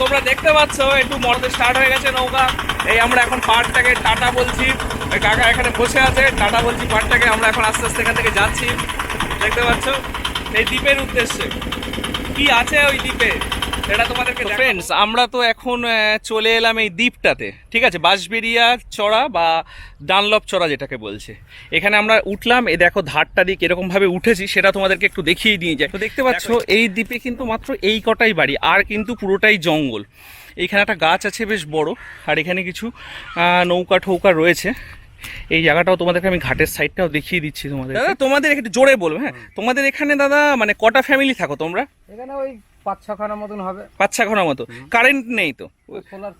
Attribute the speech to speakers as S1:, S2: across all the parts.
S1: তোমরা দেখতে পাচ্ছ, একটু মরতে স্টার্ট হয়ে গেছে নৌকা। এই আমরা এখন পাড়টাকে টাটা বলছি। কাকা এখানে বসে আছে, টাটা বলছি পাড়টাকে। আমরা এখন আস্তে আস্তে এখান থেকে যাচ্ছি। দেখতে পাচ্ছ? এই দ্বীপের উদ্দেশ্যে। কি আছে ওই দ্বীপে? এটা তোমাদেরকে ফ্রেন্ডস আমরা তো এখন চলে এলাম এই দ্বীপটাতে ঠিক আছে? বাঁশবেরিয়া চড়া বা ডানলপ চড়া যেটাকে বলছে। এখানে আমরা উঠলাম এ দেখো ধারটা দিক এরকম ভাবে উঠেছি সেটা তোমাদেরকে একটু দেখিয়ে নিয়ে যায় তো দেখতে পাচ্ছ এই দ্বীপে কিন্তু মাত্র এই কটাই বাড়ি আর কিন্তু পুরোটাই জঙ্গল। এইখানে একটা গাছ আছে বেশ বড় আর এখানে কিছু নৌকা ঠৌকা রয়েছে। এই জায়গাটাও তোমাদেরকে আমি ঘাটের সাইডটাও দেখিয়ে দিচ্ছি তোমাদের। দাদা তোমাদের একটু জোরে বলবে হ্যাঁ? তোমাদের এখানে দাদা মানে কটা ফ্যামিলি থাকো তোমরা?
S2: এখানে ওই পাঁচ ছখানার মতন হবে।
S1: পাঁচ ছ মতো কারেন্ট নেই তো?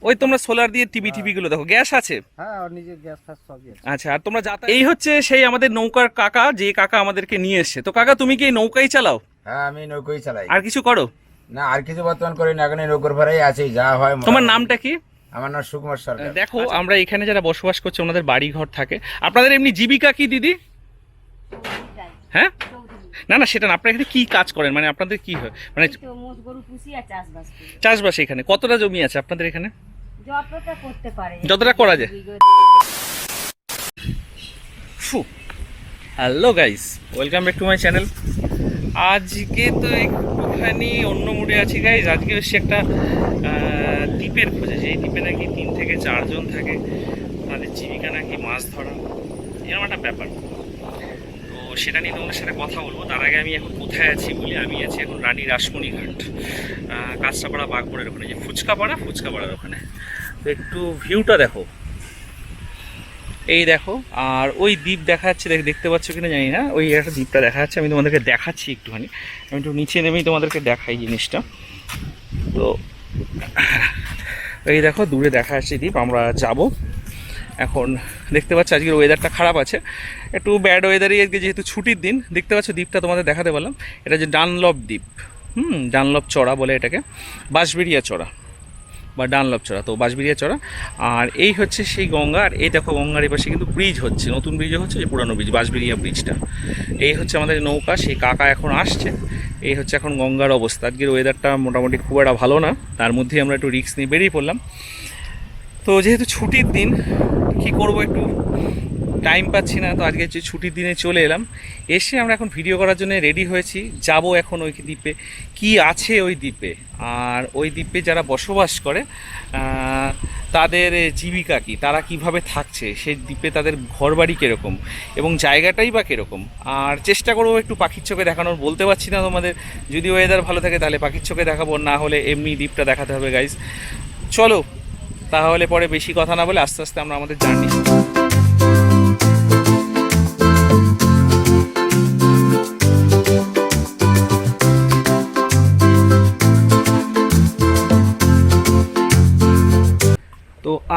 S1: ওই তোমরা সোলার দিয়ে টিভি টিভি গুলো দেখো। গ্যাস আছে?
S2: হ্যাঁ আর নিজের গ্যাস ফ্যাস সবই আছে।
S1: আচ্ছা আর তোমরা যাতা এই হচ্ছে সেই আমাদের নৌকার কাকা যে কাকা আমাদেরকে নিয়ে এসছে। তো কাকা তুমি কি এই নৌকাই চালাও?
S3: হ্যাঁ আমি নৌকোই চালাই।
S1: আর কিছু করো?
S3: না আর কিছু বর্তমান করি না এখন ভাড়াই আছে যা হয়
S1: তোমার নামটা কি?
S3: আমার নাম সুকুমার সরকার।
S1: দেখো আমরা এখানে যারা বসবাস করছে ওনাদের বাড়ি ঘর থাকে। আপনাদের এমনি জীবিকা কি দিদি? হ্যাঁ? না না সেটা না আপনারা এখানে কি কাজ করেন? মানে আপনাদের কি হয়? মানে
S4: তো মোষ গরু পুষি আর চাষবাস
S1: চাষবাস এখানে। কতটা জমি আছে আপনাদের এখানে?
S4: যতটা করতে পারে।
S1: যতটা করা যায়। ফু। Hello guys welcome back to my channel আজকে তো একটুখানি অন্য মুডে আছি গাইস আজকে এসছি একটা দ্বীপের খোঁজে। যে দ্বীপে নাকি তিন থেকে চারজন থাকে তাদের জীবিকা নাকি মাছ ধরা। এরকম একটা ব্যাপার। তো সেটা নিয়ে তোমাদের সাথে কথা বলব। তার আগে আমি এখন কোথায় আছি বলি আমি আছি এখন রানী রাসমণি ঘাট। আহ, কাঁচরাপাড়া বাঘপুরের ওখানে। যে ফুচকাপাড়া ফুচকাপাড়ার ওখানে। তো একটু ভিউটা দেখো। এই দেখো, আর ওই দ্বীপ দেখা যাচ্ছে, দেখ- দেখতে পাচ্ছ কিনা জানি না। ওই একটা দ্বীপটা দেখা যাচ্ছে, আমি তোমাদেরকে দেখাচ্ছি একটুখানি। আমি একটু নিচে নেমেই তোমাদেরকে দেখাই জিনিসটা। তো, এই দেখো, দূরে দেখা যাচ্ছে দ্বীপ, আমরা যাব। এখন দেখতে পাচ্ছ, আজকের ওয়েদারটা খারাপ আছে। একটু ব্যাড ওয়েদারই আজকে যেহেতু ছুটির দিন, দেখতে পাচ্ছ দ্বীপটা তোমাদের দেখাতে পারলাম এটা যে ডানলপ দ্বীপ, হুম, ডানলপ চড়া বলে এটাকে, বাঁশবেড়িয়া চড়া। বা ডানলপ চড়া, তো বাঁশবিড়িয়া চড়া। আর এই হচ্ছে সেই গঙ্গা, আর এই দেখো গঙ্গার এপাশে কিন্তু ব্রিজ হচ্ছে, নতুন ব্রিজও হচ্ছে যে পুরানো ব্রিজ বাঁশবিড়িয়া ব্রিজটা এই হচ্ছে আমাদের নৌকা, সেই কাকা এখন আসছে। এই হচ্ছে এখন গঙ্গার অবস্থা। আজকের ওয়েদারটা মোটামুটি খুব একটা ভালো না, তার মধ্যে আমরা একটু রিক্স নিয়ে বেরিয়ে পড়লাম। তো যেহেতু ছুটির দিন, কি করব একটু? টাইম পাচ্ছি না, তো আজকে যে ছুটির দিনে চলে এলাম। এসে আমরা এখন ভিডিও করার জন্য রেডি হয়েছি। যাব এখন ওই দ্বীপে। কি আছে ওই দ্বীপে? আর ওই দ্বীপে যারা বসবাস করে তাদের জীবিকা কি? তারা কীভাবে থাকছে? সেই দ্বীপে তাদের ঘরবাড়ি কীরকম? এবং জায়গাটাই বা কীরকম? আর চেষ্টা করব একটু পাখির চোখে দেখানোর। বলতে পারছি না তোমাদের। যদি ওয়েদার ভালো থাকে তাহলে পাখির চোখে দেখাবো, না হলে এমনি দ্বীপটা দেখাতে হবে গাইজ চলো, তাহলে পরে বেশি কথা না বলে আস্তে আস্তে আমরা আমাদের জার্নি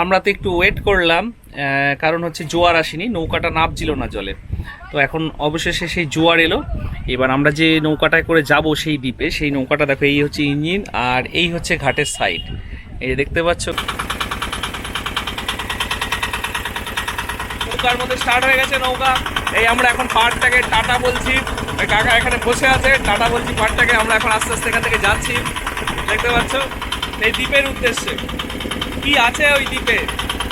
S1: আমরা তো একটু ওয়েট করলাম কারণ হচ্ছে জোয়ার আসেনি, নৌকাটা নামছিল না জলে। তো এখন অবশেষে সেই জোয়ার এলো। এবার আমরা যে নৌকাটায় করে যাব সেই দ্বীপে, সেই নৌকাটা দেখো, এই হচ্ছে ইঞ্জিন আর এই হচ্ছে ঘাটের সাইড এই দেখতে পাচ্ছ? নৌকার মধ্যে স্টার্ট হয়ে গেছে নৌকা। এই আমরা এখন পাড়টাকে টাটা বলছি। কাকা এখানে বসে আছে, টাটা বলছি পাড়টাকে আমরা এখন আস্তে আস্তে এখান থেকে যাচ্ছি। দেখতে পাচ্ছ? এই দ্বীপের উদ্দেশ্যে। কি আছে ওই দ্বীপে?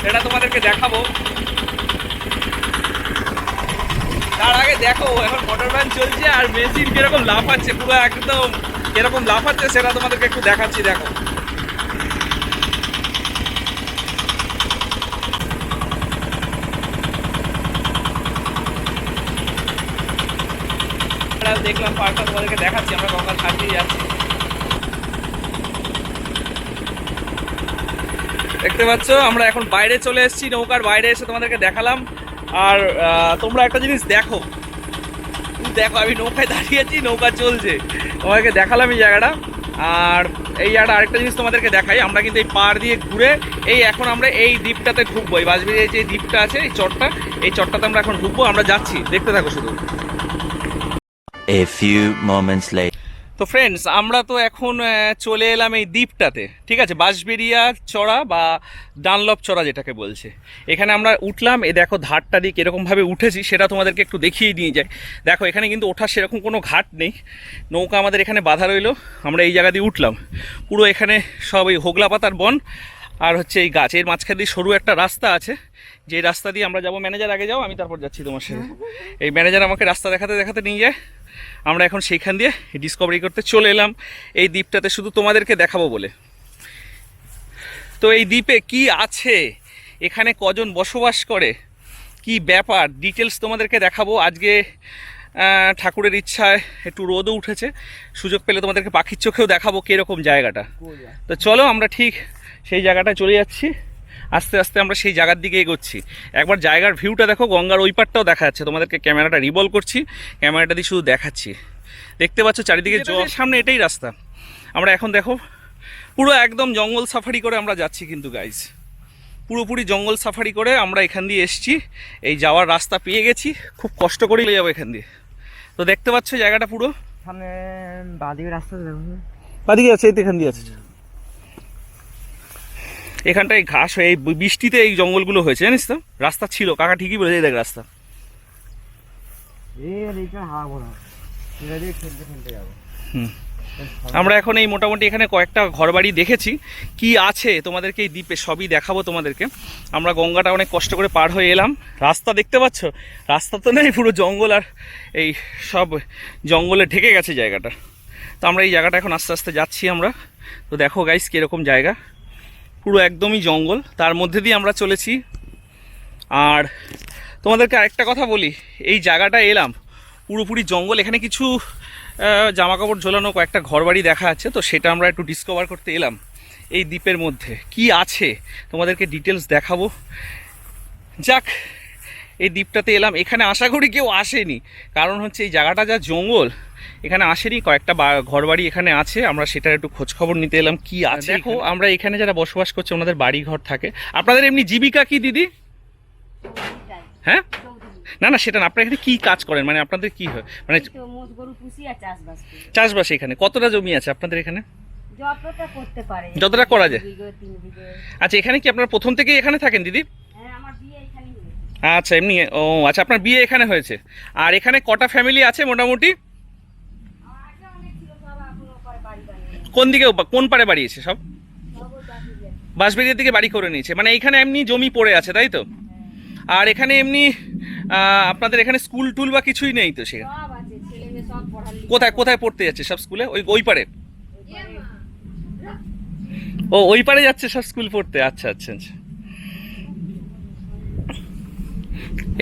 S1: সেটা তোমাদেরকে দেখাবো। তার আগে দেখো, এখন মোটর ভ্যান চলছে আর মেশিন কীরকম লাফাচ্ছে, পুরো একদম কীরকম লাফাচ্ছে সেটা তোমাদেরকে একটু দেখাচ্ছি, দেখো। দেখলাম পার্কটা তোমাদেরকে দেখাচ্ছি, আমরা গঙ্গার ঘাট যাচ্ছি। দেখতে পাচ্ছ, আমরা এখন বাইরে চলে এসেছি, নৌকার বাইরে এসে তোমাদেরকে দেখালাম। আর তোমরা একটা জিনিস দেখো। দেখো, আমি নৌকায় দাঁড়িয়েছি নৌকা চলছে। তোমাদেরকে দেখালাম এই জায়গাটা। আর এই জায়গাটা আরেকটা জিনিস তোমাদেরকে দেখাই, আমরা কিন্তু এই পার দিয়ে ঘুরে এই এখন আমরা এই দ্বীপটাতে ঢুকবো। এই বাঁশবেড়িয়ায় যে দ্বীপটা আছে, এই চটটা এই চটটাতে আমরা এখন ঢুকবো। আমরা যাচ্ছি, দেখতে থাকো শুধু।
S5: A few moments later.
S1: তো ফ্রেন্ডস আমরা তো এখন চলে এলাম এই দ্বীপটাতে ঠিক আছে? বাঁশবেরিয়া চড়া বা ডানলপ চড়া যেটাকে বলছে। এখানে আমরা উঠলাম এ দেখো ধারটা দিয়ে কীরকমভাবে উঠেছি সেটা তোমাদেরকে একটু দেখিয়ে নিয়ে যাই। দেখো এখানে কিন্তু ওঠার সেরকম কোনো ঘাট নেই নৌকা আমাদের এখানে বাধা রইল আমরা এই জায়গা দিয়ে উঠলাম। পুরো এখানে সব এই হোগলা পাতার বন আর হচ্ছে এই গাছ এর মাঝখান দিয়ে সরু একটা রাস্তা আছে। যে রাস্তা দিয়ে আমরা যাব ম্যানেজার আগে যাও আমি তারপর যাচ্ছি তোমার সাথে। এই ম্যানেজার আমাকে রাস্তা দেখাতে দেখাতে নিয়ে যায়। আমরা এখন সেইখান দিয়ে ডিসকভারি করতে চলে এলাম। এই দ্বীপটাতে শুধু তোমাদেরকে দেখাবো বলে। তো এই দ্বীপে কি আছে? এখানে কজন বসবাস করে? কি ব্যাপার? ডিটেলস তোমাদেরকে দেখাবো। আজকে ঠাকুরের ইচ্ছায় একটু রোদও উঠেছে। সুযোগ পেলে তোমাদেরকে পাখির চোখেও দেখাবো কীরকম জায়গাটা। তো চলো আমরা ঠিক সেই জায়গাটায় চলে যাচ্ছি। আস্তে আস্তে আমরা সেই জায়গার দিকে এগোচ্ছি। একবার জায়গার ভিউটা দেখো গঙ্গার ওই পারটাও দেখা যাচ্ছে। তোমাদেরকে ক্যামেরাটা রিভল করছি ক্যামেরাটা দিয়ে শুধু দেখাচ্ছি। দেখতে পাচ্ছ চারিদিকে জল সামনে এটাই রাস্তা। আমরা এখন দেখো পুরো একদম জঙ্গল সাফারি করে আমরা যাচ্ছি কিন্তু গাইজ পুরোপুরি জঙ্গল সাফারি করে আমরা এখান দিয়ে এসছি। এই যাওয়ার রাস্তা পেয়ে গেছি। খুব কষ্ট করেই যাব এখান দিয়ে। তো দেখতে পাচ্ছ জায়গাটা পুরো।
S2: সামনে বাদিকে রাস্তা
S1: বাদিকে আছে এই তো এখান দিয়ে আছে। এখানটায় ঘাস হয়ে এই বৃষ্টিতে এই জঙ্গলগুলো হয়েছে জানিস তো? রাস্তা ছিল কাকা ঠিকই বলেছে দেখ রাস্তা। হুম। আমরা এখন এই মোটামুটি এখানে কয়েকটা ঘরবাড়ি দেখেছি। কি আছে তোমাদেরকে এই দ্বীপে? সবই দেখাবো তোমাদেরকে। আমরা গঙ্গাটা অনেক কষ্ট করে পার হয়ে এলাম। রাস্তা দেখতে পাচ্ছ? রাস্তা তো নেই পুরো জঙ্গল আর এই সব জঙ্গলে ঢেকে গেছে জায়গাটা। তো আমরা এই জায়গাটা এখন আস্তে আস্তে যাচ্ছি আমরা। তো দেখো গাইস কীরকম জায়গা। পুরো একদমই জঙ্গল। তার মধ্যে দিয়ে আমরা চলেছি। আর তোমাদেরকে আরেকটা কথা বলি, এই জায়গাটা এলাম, পুরোপুরি জঙ্গল। এখানে কিছু জামা কাপড় ঝোলানো কয়েকটা ঘরবাড়ি দেখা যাচ্ছে, তো সেটা আমরা একটু ডিসকভার করতে এলাম এই দ্বীপের মধ্যে। কি আছে? তোমাদেরকে ডিটেলস দেখাবো। যাক, এই দ্বীপটাতে এলাম। এখানে আশা করি কেউ আসেনি, কারণ হচ্ছে এই জায়গাটা যা জঙ্গল এখানে আসেনি কয়েকটা বা- ঘরবাড়ি এখানে আছে আমরা সেটার একটু খোঁজখবর নিতে এলাম কি আছে দেখো আমরা এখানে যারা বসবাস করছে ওনাদের বাড়ি ঘর থাকে। আপনাদের এমনি জীবিকা কি দিদি? হ্যাঁ? না না সেটা না আপনারা এখানে কি কাজ করেন? মানে আপনাদের কি হয়? মানে
S4: এই তো মোষ গরু পুষি আর চাষবাস
S1: এখানে কতটা জমি আছে আপনাদের এখানে?
S4: যতটা করতে পারে।
S1: যতটা করা যায়। আচ্ছা এখানে কি আপনারা প্রথম থেকেই এখানে থাকেন দিদি?
S4: হ্যাঁ আমার বিয়ে এখানেই হয়েছে।
S1: আচ্ছা এমনি ও আচ্ছা আপনার বিয়ে এখানে হয়েছে। আর এখানে কটা ফ্যামিলি আছে মোটামুটি
S4: আমার আগে অনেক ছিল সব এখন ওপারে বাড়ি বানিয়ে
S1: কোন দিকে কোন পারে বাড়িয়েছে সব। বাঁশবেরিয়ার দিকে বাড়ি করে নিয়েছে। মানে এখানে এমনি জমি পড়ে আছে, তাই তো? আর এখানে এমনি আপনাদের এখানে স্কুল টুল বা কিছুই নেই তো সেখানে কোথায় কোথায় পড়তে যাচ্ছে সব স্কুলে? ওই ওই পারে ও, ওই পারে যাচ্ছে সব স্কুল পড়তে? আচ্ছা আচ্ছা আচ্ছা।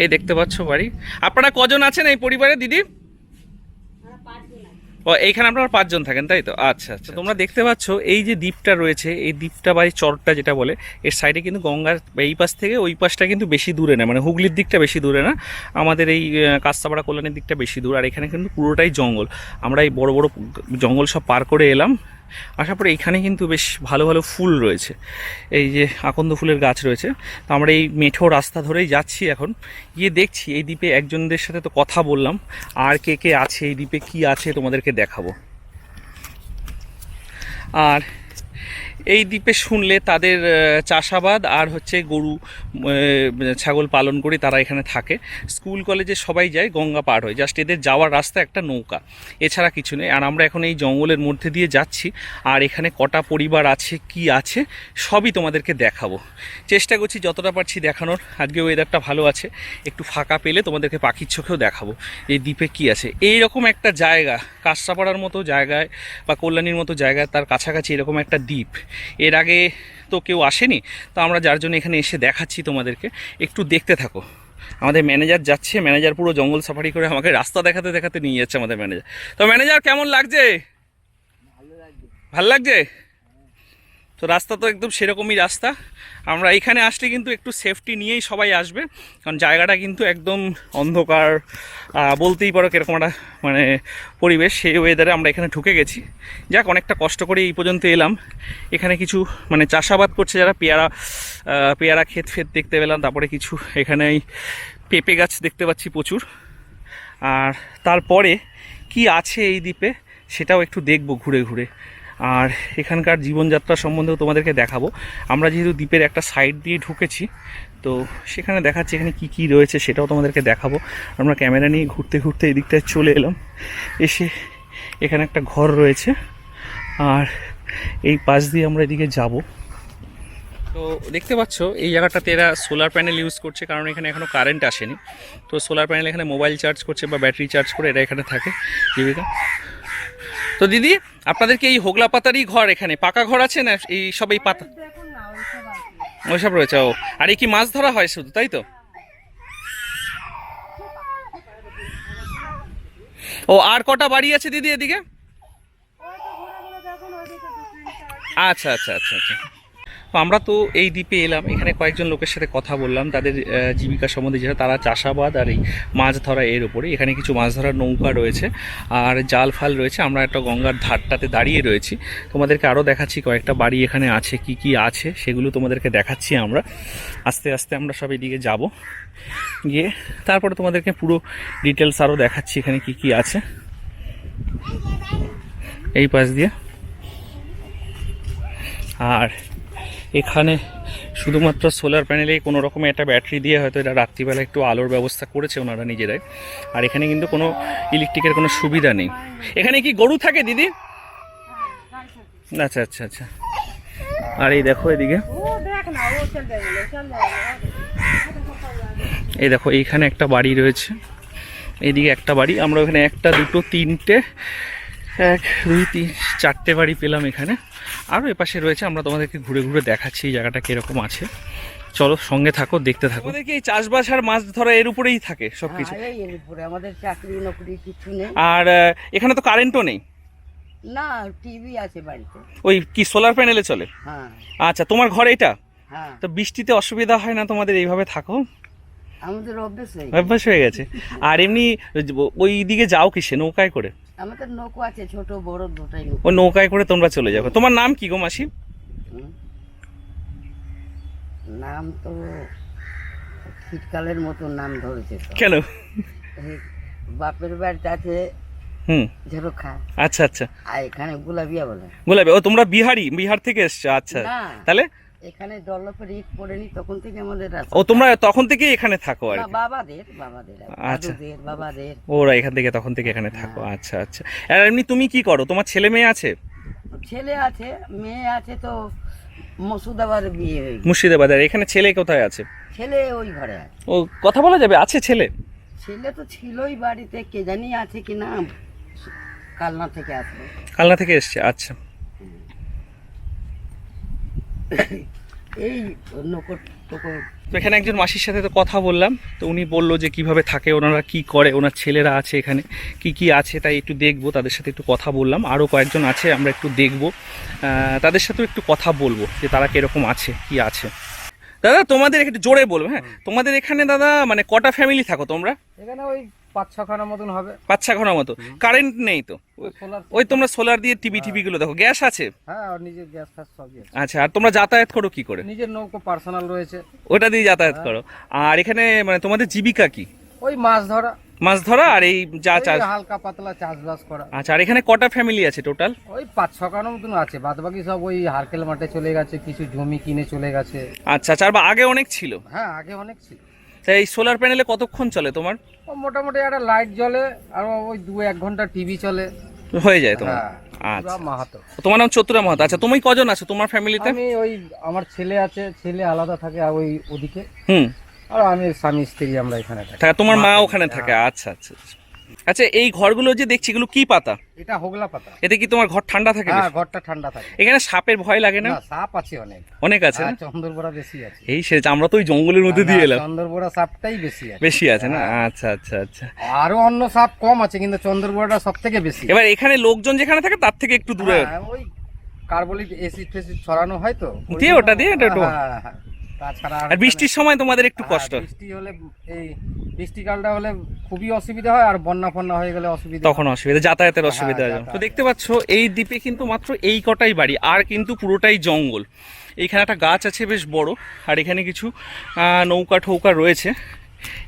S1: এই দেখতে পাচ্ছ বাড়ি। আপনারা কজন আছেন এই পরিবারে, দিদি। ও এইখানে আপনারা পাঁচজন থাকেন তাই তো? আচ্ছা আচ্ছা তোমরা দেখতে পাচ্ছ এই যে দ্বীপটা রয়েছে এই দ্বীপটা বা এই চরটা যেটা বলে এর সাইডে কিন্তু গঙ্গার এই পাশ থেকে ওই পাশটা কিন্তু বেশি দূরে না মানে হুগলির দিকটা বেশি দূরে না আমাদের এই কাস্তাপাড়া কল্যাণের দিকটা বেশি দূর আর এখানে কিন্তু পুরোটাই জঙ্গল। আমরা এই বড় বড় জঙ্গল সব পার করে এলাম আসার পরে এইখানে কিন্তু বেশ ভালো ভালো ফুল রয়েছে। এই যে আকন্দ ফুলের গাছ রয়েছে। তো আমরা এই মেঠো রাস্তা ধরেই যাচ্ছি এখন। গিয়ে দেখছি এই দ্বীপে একজনদের সাথে তো কথা বললাম। আর কে কে আছে, এই দ্বীপে কি আছে তোমাদেরকে দেখাবো। আর এই দ্বীপে শুনলে তাদের চাষাবাদ আর হচ্ছে গরু ছাগল পালন করে তারা এখানে থাকে। স্কুল, কলেজে সবাই যায়, গঙ্গা পার হয়। জাস্ট এদের যাওয়ার রাস্তা একটা নৌকা। এছাড়া কিছু নেই। আর আমরা এখন এই জঙ্গলের মধ্যে দিয়ে যাচ্ছি। আর এখানে কটা পরিবার আছে, কি আছে, সবই তোমাদেরকে দেখাবো। চেষ্টা করছি যতটা পারছি দেখানোর। আজকে ওয়েদারটা ভালো আছে। একটু ফাঁকা পেলে তোমাদেরকে পাখির চোখেও দেখাবো এই দ্বীপে কি আছে। এই রকম একটা জায়গা, কাঁচরাপাড়ার মতো জায়গায় বা কল্যাণীর মতো জায়গায় তার কাছাকাছি এরকম একটা দ্বীপ। এর আগে তো কেউ আসেনি, তো আমরা যার জন্য এখানে এসে দেখাচ্ছি তোমাদেরকে। একটু দেখতে থাকো। আমাদের ম্যানেজার যাচ্ছে ম্যানেজার পুরো জঙ্গল সাফারি করে আমাকে রাস্তা দেখাতে দেখাতে নিয়ে যাচ্ছে আমাদের ম্যানেজার তো ম্যানেজার কেমন লাগছে? ভালো লাগছে। তো রাস্তা তো একদম সেরকমই রাস্তা। আমরা এখানে আসলে কিন্তু একটু সেফটি নিয়েই সবাই আসবে। কারণ জায়গাটা কিন্তু একদম অন্ধকার বলতেই পারো কীরকম একটা মানে পরিবেশ। সেই ওয়েদারে আমরা এখানে ঢুকে গেছি। যাক, অনেকটা কষ্ট করে এই পর্যন্ত এলাম। এখানে কিছু মানে চাষাবাদ করছে যারা, পেয়ারা পেয়ারা ক্ষেত ফেত দেখতে পেলাম। তারপরে কিছু এখানে পেঁপে গাছ দেখতে পাচ্ছি প্রচুর। আর তারপরে কি আছে এই দ্বীপে, সেটাও একটু দেখব ঘুরে ঘুরে। আর এখানকার জীবনযাত্রা সম্বন্ধেও তোমাদেরকে দেখাবো। আমরা যেহেতু দ্বীপের একটা সাইড দিয়ে ঢুকেছি, তো সেখানে দেখাচ্ছি এখানে কি কি রয়েছে সেটাও তোমাদেরকে দেখাবো। আমরা ক্যামেরা নিয়ে ঘুরতে ঘুরতে এদিকটায় চলে এলাম। এসে এখানে একটা ঘর রয়েছে। আর এই পাশ দিয়ে আমরা এদিকে যাব। তো দেখতে পাচ্ছ, এই জায়গাটাতে এরা সোলার প্যানেল ইউজ করছে, কারণ এখানে এখনও কারেন্ট আসেনি। তো সোলার প্যানেল এখানে মোবাইল চার্জ করছে বা ব্যাটারি চার্জ করে এরা এখানে থাকে জীবিকা। তো দিদি, আপনাদেরকে এই হোগলা পাতারই ঘর এখানে, পাকা ঘর আছে না এই সব এই পাতা?
S4: ওই সব ওইসব
S1: রয়েছে, ও। আর এই কি মাছ ধরা হয় শুধু, তাই তো? ও, আর কটা বাড়ি আছে দিদি এদিকে। আচ্ছা আচ্ছা আচ্ছা আচ্ছা। আমরা তো এই দ্বীপে এলাম, এখানে কয়েকজন লোকের সাথে কথা বললাম, তাদের জীবিকা সম্বন্ধে যেটা, তারা চাষাবাদ আর এই মাছ ধরা এর উপরে এখানে কিছু মাছ ধরার নৌকা রয়েছে আর জাল ফাল রয়েছে। আমরা একটা গঙ্গার ধারটাতে দাঁড়িয়ে রয়েছি। তোমাদেরকে আরও দেখাচ্ছি কয়েকটা বাড়ি এখানে আছে, কি কি আছে, সেগুলো তোমাদেরকে দেখাচ্ছি আমরা। আস্তে আস্তে আমরা সব এদিকে যাব। গিয়ে তারপরে তোমাদেরকে পুরো ডিটেলস আরও দেখাচ্ছি এখানে কি কি আছে। এই পাশ দিয়ে। আর এখানে শুধুমাত্র সোলার প্যানেলে কোনো রকমের একটা ব্যাটারি দিয়ে হয়তো এটা রাত্রিবেলা একটু আলোর ব্যবস্থা করেছে ওনারা নিজেরাই। আর এখানে কিন্তু কোনো ইলেকট্রিকের কোনো সুবিধা নেই। এখানে কি গরু থাকে দিদি? আচ্ছা আচ্ছা আচ্ছা। আর এই দেখো এদিকে। এই দেখো, এইখানে একটা বাড়ি রয়েছে। এইদিকে একটা বাড়ি, আমরা ওখানে একটা, দুটো, তিনটে, এক, দুই, তিন, চারটে বাড়ি পেলাম এখানে। আরও এপাশে রয়েছে আমরা তোমাদেরকে ঘুরে ঘুরে দেখাচ্ছি এই জায়গাটা কীরকম আছে। চলো সঙ্গে থাকো দেখতে থাকো। আমাদেরকে এই চাষবাস আর মাছ ধরা এর উপরেই থাকে সব কিছু
S5: হ্যাঁ, এর উপরে আমাদের চাকরি নকরি কিছু নেই।
S1: আর এখানে তো কারেন্টও নেই।
S5: না টিভি আছে বাড়িতে।
S1: ওই কি সোলার প্যানেলে চলে?
S5: হ্যাঁ।
S1: আচ্ছা তোমার ঘর এটা?
S5: হ্যাঁ।
S1: তো বৃষ্টিতে অসুবিধা হয় না তোমাদের এইভাবে থাকো?
S5: আমাদের অভ্যেস হয়ে।
S1: অভ্যাস হয়ে গেছে। আর এমনি ওই দিকে যাও কিসে নৌকায় করে?
S5: আমাদের নৌকো আছে ছোট বড় দুটাই
S1: ও নৌকায় করে তোমরা চলে যাবে। তোমার নাম কি গো মাসি?
S5: নাম তো শীতকালের মতো নাম ধরেছে
S1: কেন?
S5: বাপের বাড়িতে আছে
S1: হুম।
S5: ঝেরোখা
S1: আচ্ছা আচ্ছা।
S5: আর এখানে গুলাবিয়া বলে।
S1: গোলাপি। ও তোমরা বিহারি? বিহার থেকে এসছো? আচ্ছা। তাহলে
S5: এখানে ডলপের ইট পড়েনি তখন থেকে আমাদের আছে
S1: ও তোমরা তখন থেকেই এখানে থাকো আর কি?
S5: বাবাদের বাবাদের
S1: আচ্ছা।
S5: দাদুদের বাবাদের।
S1: ওরা এখান থেকে তখন থেকে এখানে থাকো আচ্ছা আচ্ছা। আর এমনি তুমি কি করো? তোমার ছেলে মেয়ে আছে?
S5: ছেলে আছে মেয়ে আছে তো মসুদাবার বিয়ে হয়ে গেছে।
S1: মুর্শিদাবাদের এখানে ছেলে কোথায় আছে?
S5: ছেলে ওই ঘরে আছে।
S1: ও কথা বলা যাবে? আছে ছেলে?
S5: ছেলে তো ছিলই বাড়িতে কে জানি আছে কি না কালনা থেকে আসবে
S1: কালনা থেকে এসছে আচ্ছা।
S5: এই নকট টকর
S1: তো এখানে একজন মাসির সাথে তো কথা বললাম তো উনি বলল যে কীভাবে থাকে ওনারা কি করে ওনার ছেলেরা আছে এখানে কি কি আছে তাই একটু দেখব তাদের সাথে একটু কথা বললাম আরও কয়েকজন আছে আমরা একটু দেখব। তাদের সাথেও একটু কথা বলব যে তারা কীরকম আছে কি আছে। দাদা তোমাদের একটু জোরে বলব হ্যাঁ তোমাদের এখানে দাদা মানে কটা ফ্যামিলি থাকো তোমরা?
S2: এখানে ওই পাঁচ ছখানার মতন হবে।
S1: পাঁচ ছ মতো কারেন্ট নেই তো।
S2: সোলার
S1: ওই তোমরা সোলার দিয়ে টিভি টিভি গুলো দেখো। গ্যাস আছে?
S2: হ্যাঁ আর গ্যাস ফ্যাস সবই আছে।
S1: আচ্ছা আর তোমরা যাতায়াত করো কি করে?
S2: নিজের নৌকো পার্সোনাল রয়েছে।
S1: ওটা দিয়ে যাতায়াত করো। আর এখানে মানে তোমাদের জীবিকা কি?
S2: ওই মাছ ধরা।
S1: মাছ ধরা আর এই যা চাষ
S2: হালকা পাতলা চাষবাস করা।
S1: আচ্ছা আর এখানে কটা ফ্যামিলি আছে টোটাল
S2: ওই পাঁচ ছখানার মতন আছে। বাদ বাকি সব ওই হারকেল মাঠে চলে গেছে কিছু জমি কিনে চলে গেছে।
S1: আচ্ছা আচ্ছা আগে অনেক ছিল?
S2: হ্যাঁ আগে অনেক ছিল।
S1: এই সোলার প্যানেলে কতক্ষণ চলে তোমার?
S2: মোটামুটি একটা লাইট জ্বলে আর ওই দু এক ঘণ্টা টিভি চলে।
S1: হয়ে যায় তোমার?
S2: হ্যাঁ
S1: আচ্ছা।
S2: মাহাতো।
S1: তোমার নাম চতুরা মাহাতো। আচ্ছা তুমি কজন আছো তোমার ফ্যামিলিতে
S2: আমি ওই আমার ছেলে আছে ছেলে আলাদা থাকে আর ওই ওদিকে।
S1: হুম।
S2: আর আমি স্বামী স্ত্রী আমরা এখানে থাকি।
S1: তোমার মা ওখানে
S2: থাকে,
S1: থাকে আচ্ছা আচ্ছা। আচ্ছা। এই ঘরগুলো যে দেখছি এগুলো কি পাতা?
S2: এটা হোগলা পাতা।
S1: এতে কি তোমার ঘর ঠান্ডা থাকে
S2: হ্যাঁ ঘরটা ঠান্ডা থাকে।
S1: এখানে সাপের ভয় লাগে না?
S2: না সাপ আছে অনেক।
S1: অনেক আছে না?
S2: হ্যাঁ, চন্দরবড়া বেশি আছে।
S1: এই সে আমরা তো ওই জঙ্গলের মধ্যে দিয়ে এলাম।
S2: চন্দরবড়া সাপটাই বেশি আছে।
S1: বেশি আছে না? আচ্ছা আচ্ছা আচ্ছা।
S2: আরও অন্য সাপ কম আছে কিন্তু চন্দরবড়াটা সব থেকে বেশি।
S1: এবার এখানে লোকজন যেখানে থাকে তার থেকে একটু দূরে।
S2: হ্যাঁ, ওই কার্বলিক এসিড ফেসিড ছড়ানো হয় তো?
S1: দিয়ে ওটা দিয়ে এটা
S2: হ্যাঁ, হ্যাঁ। তাছাড়া
S1: আর বৃষ্টির সময় তোমাদের একটু
S2: হ্যাঁ,
S1: কষ্ট।
S2: বৃষ্টি হলে এই বৃষ্টিকালটা হলে খুবই অসুবিধা হয় আর বন্যা ফন্যা হয়ে গেলে অসুবিধা
S1: তখন অসুবিধা যাতায়াতের অসুবিধা
S2: হ্যাঁ,
S1: হয়। তো দেখতে পাচ্ছ এই দ্বীপে কিন্তু মাত্র এই কটাই বাড়ি আর কিন্তু পুরোটাই জঙ্গল। এইখানে একটা গাছ আছে বেশ বড় আর এখানে কিছু নৌকা ঠৌকা রয়েছে।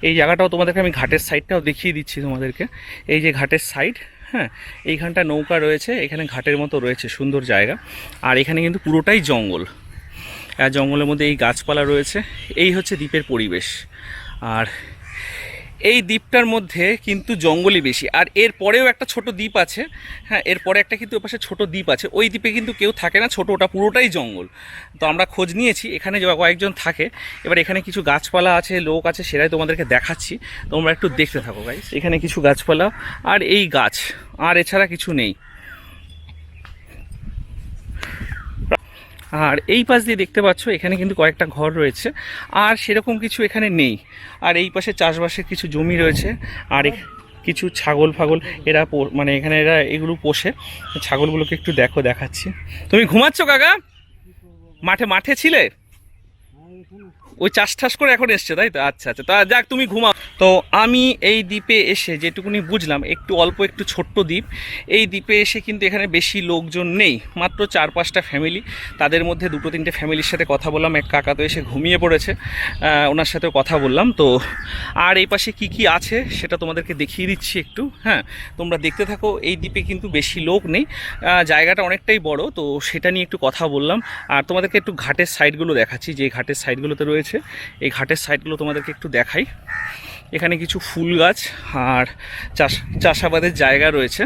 S1: এই জায়গাটাও তোমাদেরকে আমি ঘাটের সাইডটাও দেখিয়ে দিচ্ছি তোমাদেরকে। এই যে ঘাটের সাইড হ্যাঁ এইখানটা নৌকা রয়েছে এখানে ঘাটের মতো রয়েছে সুন্দর জায়গা। আর এখানে কিন্তু পুরোটাই জঙ্গল। জঙ্গলের মধ্যে এই গাছপালা রয়েছে। এই হচ্ছে দ্বীপের পরিবেশ। আর এই দ্বীপটার মধ্যে কিন্তু জঙ্গলই বেশি। আর এর পরেও একটা ছোট দ্বীপ আছে। হ্যাঁ এরপরে একটা কিন্তু ওপাশে ছোট দ্বীপ আছে। ওই দ্বীপে কিন্তু কেউ থাকে না, ছোট, ওটা পুরোটাই জঙ্গল। তো আমরা খোঁজ নিয়েছি, এখানে কয়েকজন থাকে। এবার এখানে কিছু গাছপালা আছে, লোক আছে, সেটাই তোমাদেরকে দেখাচ্ছি। তোমরা একটু দেখতে থাকো গাইস এখানে কিছু গাছপালা আর এই গাছ। আর এছাড়া কিছু নেই। আর এই পাশ দিয়ে দেখতে পাচ্ছ, এখানে কিন্তু কয়েকটা ঘর রয়েছে। আর সেরকম কিছু এখানে নেই। আর এই পাশে চাষবাসের কিছু জমি রয়েছে। আর কিছু ছাগল ফাগল, এরা মানে এখানে এরা এগুলো পোষে। ছাগলগুলোকে একটু দেখো, দেখাচ্ছি। তুমি ঘুমাচ্ছ, কাকা? মাঠে মাঠে ছিলে? ওই চাষ ঠাস করে এখন এসছে, তাই তো? আচ্ছা আচ্ছা। তা যাক, তুমি ঘুমাও। তো আমি এই দ্বীপে এসে যেটুকুনি বুঝলাম, একটু অল্প, একটু ছোট্ট দ্বীপ, এই দ্বীপে এসে কিন্তু এখানে বেশি লোকজন নেই, মাত্র চার পাঁচটা ফ্যামিলি তাদের মধ্যে দুটো, তিনটে ফ্যামিলির সাথে কথা বললাম, এক কাকা তো এসে ঘুমিয়ে পড়েছে ওনার সাথেও কথা বললাম। তো আর এই পাশে কি কি আছে সেটা তোমাদেরকে দেখিয়ে দিচ্ছি একটু হ্যাঁ? তোমরা দেখতে থাকো, এই দ্বীপে কিন্তু বেশি লোক নেই। জায়গাটা অনেকটাই বড়, তো সেটা নিয়ে একটু কথা বললাম। আর তোমাদেরকে একটু ঘাটের সাইডগুলো দেখাচ্ছি, যে ঘাটের সাইডগুলোতে রয়েছে এই ঘাটের সাইডগুলো তোমাদেরকে একটু দেখাই। এখানে কিছু ফুল গাছ আর চাষ, চাষাবাদের জায়গা রয়েছে।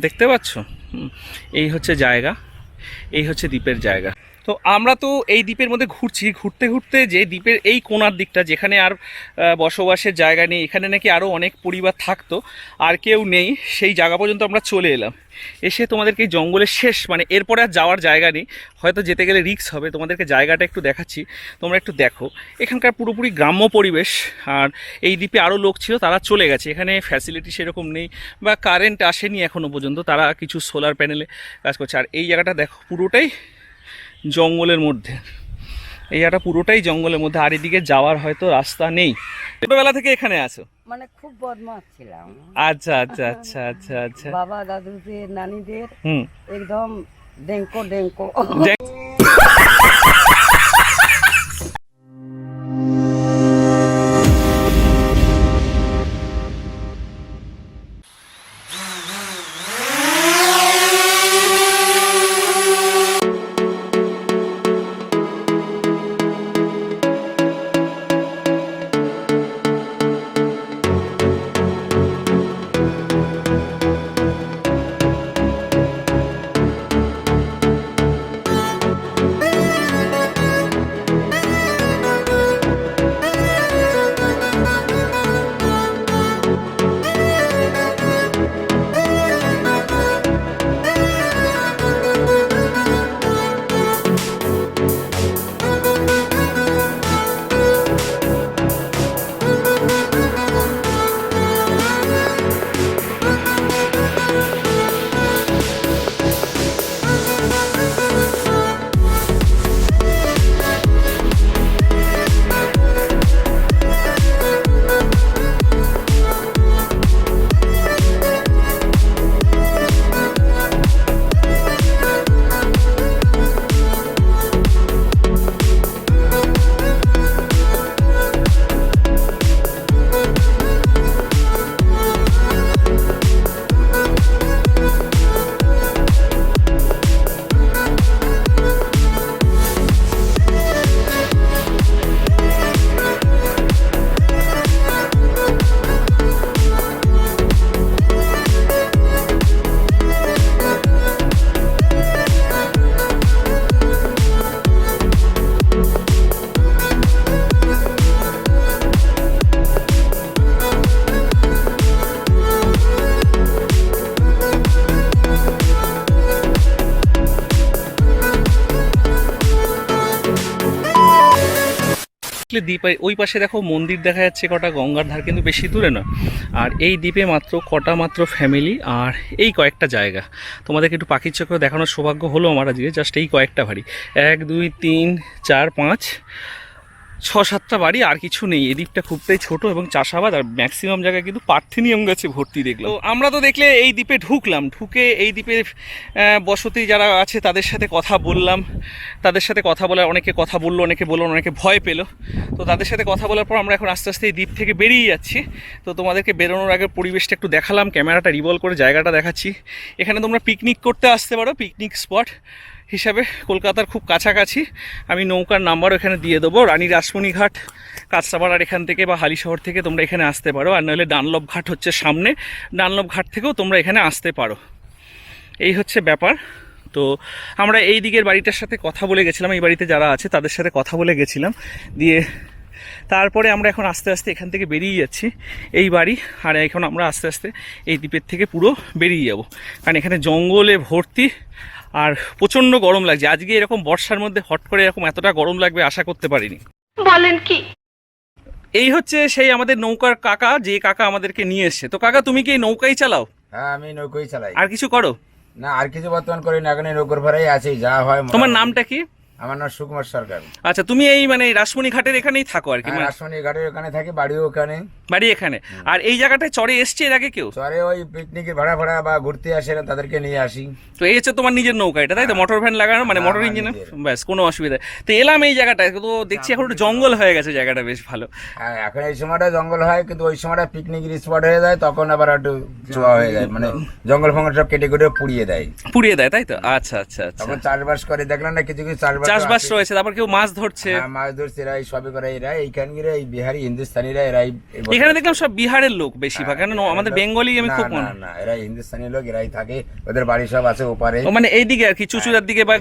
S1: দেখতে পাচ্ছ? এই হচ্ছে জায়গা। এই হচ্ছে দ্বীপের জায়গা। তো আমরা তো এই দ্বীপের মধ্যে ঘুরছি। ঘুরতে ঘুরতে যে দ্বীপের এই কোণার দিকটা, যেখানে আর বসবাসের জায়গা নেই, এখানে নাকি আরও অনেক পরিবার থাকতো, আর কেউ নেই, সেই জায়গা পর্যন্ত আমরা চলে এলাম। এসে তোমাদেরকে জঙ্গলের শেষ মানে এরপরে আর যাওয়ার জায়গা নেই। হয়তো যেতে গেলে রিস্ক হবে, তোমাদেরকে জায়গাটা একটু দেখাচ্ছি। তোমরা একটু দেখো। এখানকার পুরোপুরি গ্রাম্য পরিবেশ, আর এই দ্বীপে আরও লোক ছিল, তারা চলে গেছে। এখানে ফ্যাসিলিটি সেরকম নেই, বা কারেন্ট আসেনি এখনও পর্যন্ত, তারা কিছু সোলার প্যানেলে কাজ করছে। আর এই জায়গাটা দেখো, পুরোটাই জঙ্গলের মধ্যে। এই একটা পুরোটাই জঙ্গলের মধ্যে আর এদিকে যাওয়ার হয়তো রাস্তা নেই। ছোটবেলা থেকে এখানে আছো?
S5: মানে খুব বদমাস ছিলাম।
S1: আচ্ছা আচ্ছা আচ্ছা আচ্ছা আচ্ছা।
S5: বাবা দাদুদের নানিদের
S1: হুম।
S5: একদম ডেঙ্কো। ডেঙ্কো দেখলে দ্বীপ, ওই পাশে দেখো মন্দির দেখা যাচ্ছে কটা, গঙ্গার ধার কিন্তু বেশি দূরে নয়। আর এই দ্বীপে মাত্র কটা মাত্র ফ্যামিলি আর এই কয়েকটা জায়গা। তোমাদেরকে একটু পাখির চক্র দেখানোর সৌভাগ্য হলো আমার আজকে জাস্ট এই কয়েকটা ভারী এক, দুই, তিন, চার, পাঁচ।
S1: ছ সাতটা বাড়ি, আর কিছু নেই। এই দ্বীপটা খুবটাই ছোট এবং চাষাবাদ, আর ম্যাক্সিমাম জায়গায় কিন্তু পার্থেনিয়াম গাছে ভর্তি দেখলাম। তো আমরা তো দেখলে এই দ্বীপে ঢুকলাম। ঢুকে এই দ্বীপের বসতি যারা আছে, তাদের সাথে কথা বললাম। তাদের সাথে কথা বলার, অনেকে কথা বলল, অনেকে বলল, অনেকে ভয় পেল। তো তাদের সাথে কথা বলার পর আমরা এখন আস্তে আস্তে এই দ্বীপ থেকে বেরিয়ে যাচ্ছি। তো তোমাদেরকে বেরোনোর আগে পরিবেশটা একটু দেখালাম, ক্যামেরাটা রিভলভ করে জায়গাটা দেখাচ্ছি। এখানে তোমরা পিকনিক করতে আসতে পারো পিকনিক স্পট হিসাবে কলকাতার খুব কাছাকাছি। আমি নৌকার নাম্বারও এখানে দিয়ে দেবো। রানী রাসমণি ঘাট, কাঁচরাপাড়ার এখান থেকে বা হালি শহর থেকে তোমরা এখানে আসতে পারো। আর নাহলে ডানলভ ঘাট হচ্ছে সামনে। ডানলভ ঘাট থেকেও তোমরা এখানে আসতে পারো। এই হচ্ছে ব্যাপার। তো আমরা এই দিকের বাড়িটার সাথে কথা বলে গেছিলাম। এই বাড়িতে যারা আছে তাদের সাথে কথা বলে গেছিলাম। দিয়ে তারপরে আমরা এখন আস্তে আস্তে এখান থেকে বেরিয়ে যাচ্ছি এই বাড়ি। আর এখন আমরা আস্তে আস্তে এই দ্বীপের থেকে পুরো বেরিয়ে যাব। কারণ এখানে জঙ্গলে ভর্তি আর প্রচণ্ড গরম লাগছে। আজকে এরকম বর্ষার মধ্যে হট করে এরকম এতটা গরম লাগবে আশা করতে পারিনি।
S6: বলেন কি?
S1: এই হচ্ছে সেই আমাদের নৌকার কাকা যে কাকা আমাদেরকে নিয়ে এসছে। তো কাকা তুমি কি এই নৌকাই চালাও?
S3: হ্যাঁ আমি নৌকাই চালাই।
S1: আর কিছু করো?
S3: না আর কিছু বর্তমান করি না এখন এই নৌকোর ভাড়াই আছি যা হয়
S1: তোমার নামটা কি?
S3: আমার নাম সুকুমার সরকার।
S1: আচ্ছা তুমি এই মানে এই রাসমণি ঘাটের এখানেই থাকো আর কি
S3: হ্যাঁ,
S1: মানে?
S3: রাসমণি ঘাটের ওখানে থাকি বাড়িও ওখানে।
S1: বাড়ি এখানে। আর এই জায়গাটায় চরে এসছে এর আগে কেউ?
S3: চরে ওই পিকনিকে ভাড়া ভাড়া বা ঘুরতে আসে না তাদেরকে নিয়ে আসি।
S1: তো এই হচ্ছে তোমার নিজের নৌকা এটা তাই তো? মোটর ভ্যান লাগানো মানে
S3: হ্যাঁ,
S1: মোটর
S3: আমার
S1: ইঞ্জিনে
S3: নিজের।
S1: ব্যাস কোনো অসুবিধা তো এলাম এই জায়গাটায় তো দেখছি এখন একটু জঙ্গল হয়ে গেছে জায়গাটা বেশ ভালো।
S3: হ্যাঁ এখন এই সময়টা জঙ্গল হয় কিন্তু ওই সময়টা পিকনিকের স্পট হয়ে যায় তখন আবার একটু চোয়া হয়ে যায় মানে জঙ্গল ফঙ্গল সব কেটে কেটে পুড়িয়ে দেয়।
S1: পুড়িয়ে দেয় তাই তো? আচ্ছা আচ্ছা আচ্ছা।
S3: তখন চাষবাস করে দেখলাম না কিছু কিছু চাষবাস
S1: চাষবাস রয়েছে তারপর কেউ মাছ ধরছে।
S3: হ্যাঁ, মাছ ধরছে এরা সবই করে এরা এইখানকার এই বিহারি হিন্দুস্তানিরা এরাই
S1: এখানে দেখলাম সব বিহারের লোক বেশিরভাগ কেন
S3: হ্যাঁ,
S1: আমাদের বেঙ্গলি আমি খুব
S3: না না এরা হিন্দুস্তানি লোক এরাই থাকে ওদের বাড়ি সব আছে ওপারে।
S1: মানে এইদিকে আর কি চুচুড়ার দিকে বা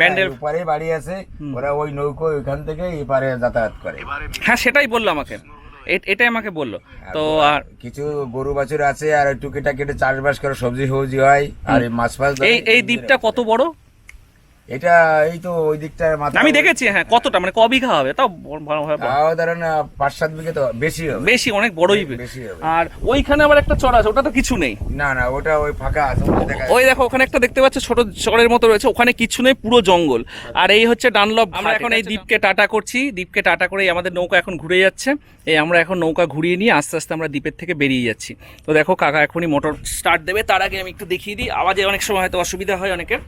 S1: ব্যান্ডেল
S3: ওপারে বাড়ি আছে ওরা ওই নৌকো ওইখান থেকে এপারে যাতায়াত করে।
S1: হ্যাঁ সেটাই বলল আমাকে। এটাই আমাকে বলল। তো আর
S3: কিছু গরু বাছুর আছে আর টুকিটা কেটে চাষবাস করে সবজি ফবজি হয় আর মাছ ফাছ
S1: এই এই দ্বীপটা কত বড়?
S3: এটা এই তো ওই দিকটার মাথা
S1: আমি দেখেছি হ্যাঁ কতটা মানে ক বিঘা হবে? তাও ভালো
S3: তাও ধরেন পাঁচ সাত বিঘে তো বেশি হবে।
S1: বেশি অনেক বড়ই
S3: বেশি হবে।
S1: আর ওইখানে আবার একটা চড় আছে ওটা তো কিছু নেই।
S3: না না ওটা ওই ফাঁকা আছে
S1: ওই দেখো ওখানে একটা দেখতে পাচ্ছ ছোট চরের মতো রয়েছে ওখানে কিছু নেই পুরো জঙ্গল। আর এই হচ্ছে ডানলপ আমরা এখন এই দ্বীপকে টাটা করছি দ্বীপকে টাটা করে আমাদের নৌকা এখন ঘুরে যাচ্ছে। এই আমরা এখন নৌকা ঘুরিয়ে নিয়ে আস্তে আস্তে আমরা দ্বীপের থেকে বেরিয়ে যাচ্ছি। তো দেখো কাকা এখনই মোটর স্টার্ট দেবে তার আগে আমি একটু দেখিয়ে দিই। আওয়াজে অনেক সময় হয়তো অসুবিধা হয় অনেকের।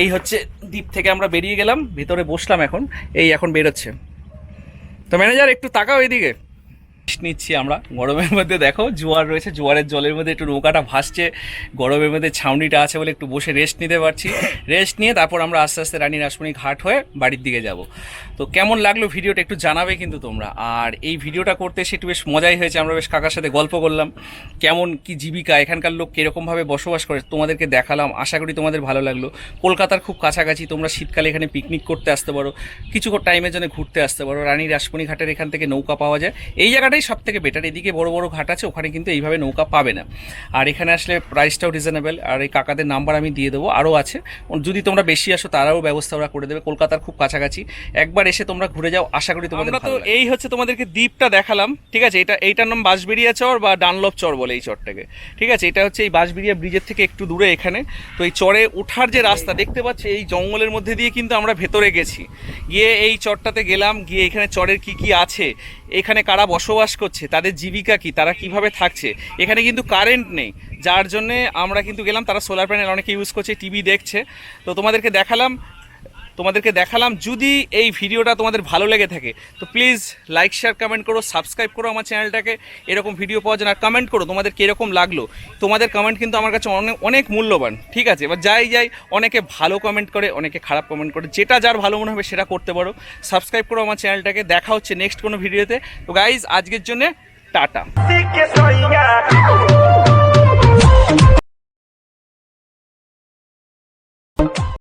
S1: এই হচ্ছে দ্বীপ থেকে আমরা বেরিয়ে গেলাম, ভিতরে বসলাম এখন, এই এখন বেরোচ্ছে। তো ম্যানেজার একটু তাকাও রেস্ট নিচ্ছি আমরা। গরমের মধ্যে দেখো, জোয়ার রয়েছে, জোয়ারের জলের মধ্যে একটু নৌকাটা ভাসছে। গরমের মধ্যে ছাউনিটা আছে বলে একটু বসে রেস্ট নিতে পারছি। রেস্ট নিয়ে তারপর আমরা আস্তে আস্তে রানী রাসমণি ঘাট হয়ে বাড়ির দিকে যাব। তো কেমন লাগল ভিডিওটা একটু জানাবে কিন্তু তোমরা। আর এই ভিডিওটা করতে এসে একটু বেশ মজাই হয়েছে, আমরা বেশ কাকার সাথে গল্প করলাম। কেমন কি জীবিকা, এখানকার লোক কীরকমভাবে বসবাস করে তোমাদেরকে দেখালাম। আশা করি তোমাদের ভালো লাগল। কলকাতার খুব কাছাকাছি, তোমরা শীতকালে এখানে পিকনিক করতে আসতে পারো। কিছু টাইমের জন্য ঘুরতে আসতে পারো। রানী রাসমণি ঘাটের এখান থেকে নৌকা পাওয়া যায়। এই জায়গাটাই সব থেকে বেটার এদিকে বড় বড় ঘাট আছে ওখানে কিন্তু এইভাবে নৌকা পাবে না। আর এখানে আসলে প্রাইসটাও রিজনেবল আর এই কাকাদের নাম্বার আমি দিয়ে দেবো আরও আছে। যদি তোমরা বেশি আসো তারাও ব্যবস্থা ওরা করে দেবে কলকাতার খুব কাছাকাছি। একবার এসে তোমরা ঘুরে যাও আশা করি তোমাদের তো এই হচ্ছে তোমাদেরকে দ্বীপটা দেখালাম ঠিক আছে? এটা এইটার নাম বাঁশবেড়িয়া চর বা ডানলপ চর বলে এই চরটাকে ঠিক আছে? এটা হচ্ছে এই বাঁশবেড়িয়া ব্রিজের থেকে একটু দূরে এখানে। তো এই চরে ওঠার যে রাস্তা দেখতে পাচ্ছি এই জঙ্গলের মধ্যে দিয়ে কিন্তু আমরা ভেতরে গেছি। গিয়ে এই চরটাতে গেলাম গিয়ে এখানে চরের কি কি আছে এখানে কারা বসবাস করছে, তাদের জীবিকা কি, তারা কীভাবে থাকছে, এখানে কিন্তু কারেন্ট নেই, যার জন্যে আমরা কিন্তু গেলাম, তারা সোলার প্যানেল অনেকে ইউজ করছে টিভি দেখছে। তো তোমাদেরকে দেখালাম তোমাদেরকে দেখালাম যদি এই ভিডিওটা তোমাদের ভালো লেগে থাকে, তো প্লিজ লাইক শেয়ার কমেন্ট করো সাবস্ক্রাইব করো আমার চ্যানেলটাকে এরকম ভিডিও পাওয়ার জন্য আর কমেন্ট করো, তোমাদের কীরকম লাগল। তোমাদের কমেন্ট কিন্তু আমার কাছে অনেক অনেক মূল্যবান, ঠিক আছে? এবার যাই যাই, অনেকে ভালো কমেন্ট করে, অনেকে খারাপ কমেন্ট করে। যেটা যার ভালো মনে হবে সেটা করতে পারো। সাবস্ক্রাইব করো আমার চ্যানেলটাকে দেখা হচ্ছে নেক্সট কোনো ভিডিওতে তো। গাইজ আজকের জন্য টাটা.